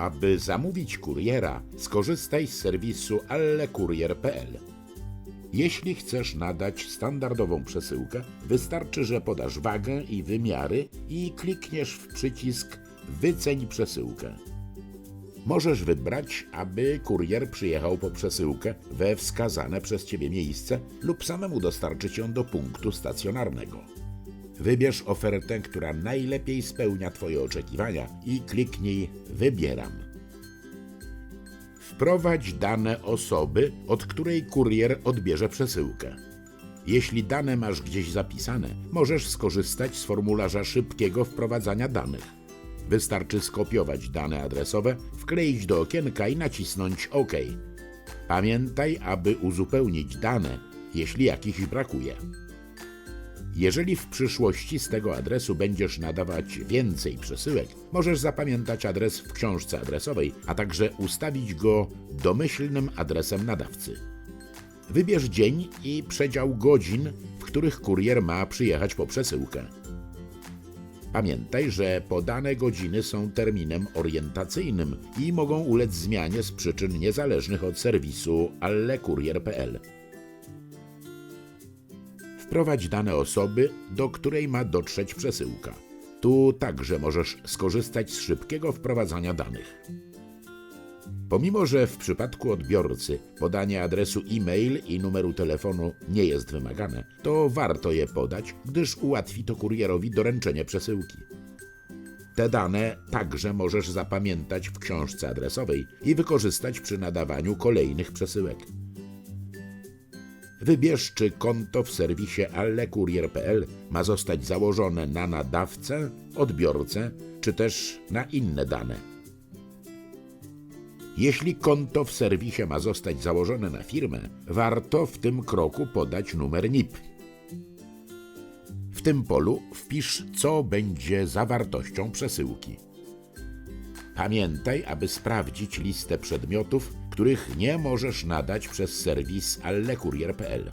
aby zamówić kuriera, skorzystaj z serwisu allekurier.pl. Jeśli chcesz nadać standardową przesyłkę, wystarczy, że podasz wagę i wymiary i klikniesz w przycisk Wyceń przesyłkę. Możesz wybrać, aby kurier przyjechał po przesyłkę we wskazane przez Ciebie miejsce lub samemu dostarczyć ją do punktu stacjonarnego. Wybierz ofertę, która najlepiej spełnia Twoje oczekiwania i kliknij Wybieram. Wprowadź dane osoby, od której kurier odbierze przesyłkę. Jeśli dane masz gdzieś zapisane, możesz skorzystać z formularza szybkiego wprowadzania danych. Wystarczy skopiować dane adresowe, wkleić do okienka i nacisnąć OK. Pamiętaj, aby uzupełnić dane, jeśli jakichś brakuje. Jeżeli w przyszłości z tego adresu będziesz nadawać więcej przesyłek, możesz zapamiętać adres w książce adresowej, a także ustawić go domyślnym adresem nadawcy. Wybierz dzień i przedział godzin, w których kurier ma przyjechać po przesyłkę. Pamiętaj, że podane godziny są terminem orientacyjnym i mogą ulec zmianie z przyczyn niezależnych od serwisu allekurier.pl. Wprowadź dane osoby, do której ma dotrzeć przesyłka. Tu także możesz skorzystać z szybkiego wprowadzania danych. Pomimo, że w przypadku odbiorcy podanie adresu e-mail i numeru telefonu nie jest wymagane, to warto je podać, gdyż ułatwi to kurierowi doręczenie przesyłki. Te dane także możesz zapamiętać w książce adresowej i wykorzystać przy nadawaniu kolejnych przesyłek. Wybierz, czy konto w serwisie allekurier.pl ma zostać założone na nadawcę, odbiorcę, czy też na inne dane. Jeśli konto w serwisie ma zostać założone na firmę, warto w tym kroku podać numer NIP. W tym polu wpisz, co będzie zawartością przesyłki. Pamiętaj, aby sprawdzić listę przedmiotów, których nie możesz nadać przez serwis allekurier.pl.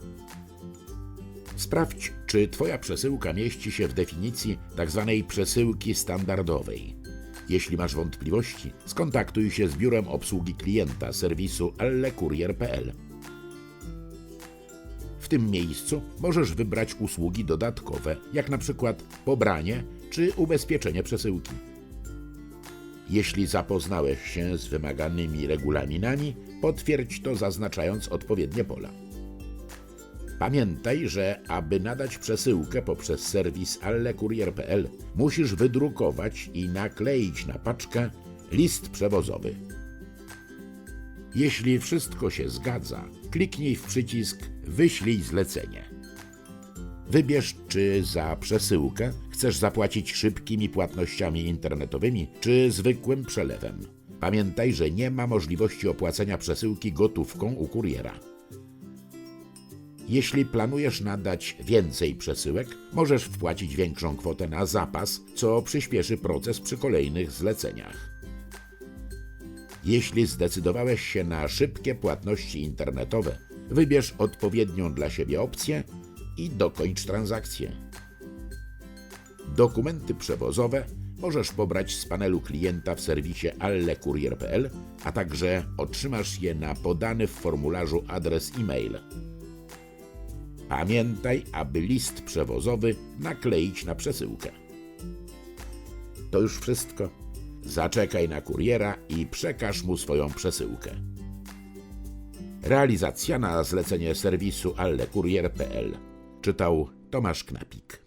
Sprawdź, czy Twoja przesyłka mieści się w definicji tzw. przesyłki standardowej. Jeśli masz wątpliwości, skontaktuj się z biurem obsługi klienta serwisu allekurier.pl. W tym miejscu możesz wybrać usługi dodatkowe, jak na przykład pobranie czy ubezpieczenie przesyłki. Jeśli zapoznałeś się z wymaganymi regulaminami, potwierdź to zaznaczając odpowiednie pola. Pamiętaj, że aby nadać przesyłkę poprzez serwis allekurier.pl, musisz wydrukować i nakleić na paczkę list przewozowy. Jeśli wszystko się zgadza, kliknij w przycisk Wyślij zlecenie. Wybierz, czy za przesyłkę chcesz zapłacić szybkimi płatnościami internetowymi, czy zwykłym przelewem. Pamiętaj, że nie ma możliwości opłacenia przesyłki gotówką u kuriera. Jeśli planujesz nadać więcej przesyłek, możesz wpłacić większą kwotę na zapas, co przyspieszy proces przy kolejnych zleceniach. Jeśli zdecydowałeś się na szybkie płatności internetowe, wybierz odpowiednią dla siebie opcję i dokończ transakcję. Dokumenty przewozowe możesz pobrać z panelu klienta w serwisie allekurier.pl, a także otrzymasz je na podany w formularzu adres e-mail. Pamiętaj, aby list przewozowy nakleić na przesyłkę. To już wszystko. Zaczekaj na kuriera i przekaż mu swoją przesyłkę. Realizacja na zlecenie serwisu allekurier.pl. Czytał Tomasz Knapik.